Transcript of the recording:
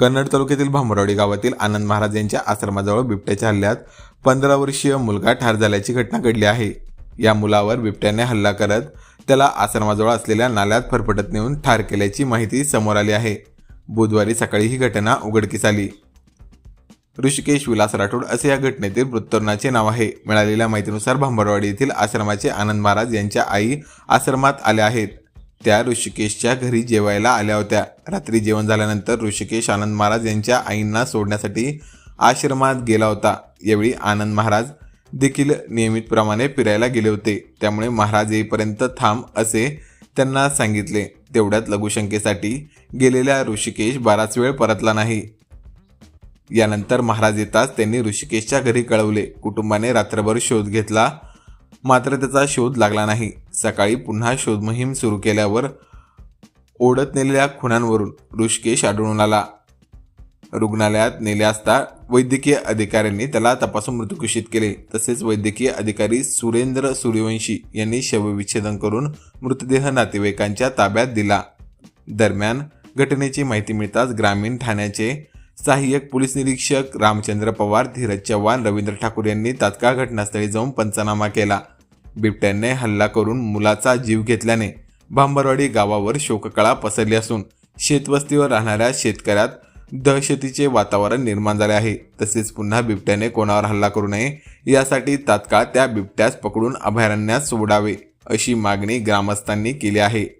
कन्नड तालुक्यातील भांबरवाडी गावातील आनंद महाराज यांच्या आश्रमाजवळ बिबट्याच्या हल्ल्यात पंधरा वर्षीय मुलगा ठार झाल्याची घटना घडली आहे. या मुलावर बिबट्याने हल्ला करत त्याला आश्रमाजवळ असलेल्या नाल्यात फरफटत नेऊन ठार केल्याची माहिती समोर आली आहे. बुधवारी सकाळी ही घटना उघडकीस आली. ऋषिकेश विलास राठोड असे या घटनेतील मृत्यूचे नाव आहे. मिळालेल्या माहितीनुसार भांबरवाडी येथील आश्रमाचे आनंद महाराज यांच्या आई आश्रमात आल्या आहेत. त्या ऋषिकेशच्या घरी जेवायला आल्या होत्या. रात्री जेवण झाल्यानंतर ऋषिकेश आनंद महाराज यांच्या आईंना सोडण्यासाठी आश्रमात गेला होता. यावेळी आनंद महाराज देखील नियमितप्रमाणे फिरायला गेले होते. त्यामुळे महाराज येईपर्यंत थांब असे त्यांना सांगितले. तेवढ्यात लघुशंकेसाठी गेलेल्या ऋषिकेश बराच वेळ परतला नाही. यानंतर महाराज येताच त्यांनी ऋषिकेशच्या घरी कळवले. कुटुंबाने रात्रभर शोध घेतला. मात्र त्याचा शोध लागला नाही. सकाळी पुन्हा शोध मोहीम सुरू केल्यावर ओढत नेलेल्या खुणांवरून ऋषिकेश आढळून आला. रुग्णालयात नेले असता वैद्यकीय अधिकाऱ्यांनी त्याला तपासून मृत्यू घोषित केले. तसेच वैद्यकीय अधिकारी सुरेंद्र सूर्यवंशी यांनी शवविच्छेदन करून मृतदेह नातेवाईकांच्या ताब्यात दिला. दरम्यान घटनेची माहिती मिळताच ग्रामीण ठाण्याचे सहाय्यक पोलीस निरीक्षक रामचंद्र पवार धीरज चव्हाण रवींद्र ठाकूर यांनी तात्काळ घटनास्थळी जाऊन पंचनामा केला. बिबट्याने हल्ला करून मुलाचा जीव घेतल्याने भांबरवाडी गावावर शोककळा पसरली असून शेतवस्तीवर राहणाऱ्या शेतकऱ्यात दहशतीचे वातावरण निर्माण झाले आहे. तसेच पुन्हा बिबट्याने कोणावर हल्ला करू नये यासाठी तात्काळ त्या बिबट्यास पकडून अभयारण्यात सोडावे अशी मागणी ग्रामस्थांनी केली आहे.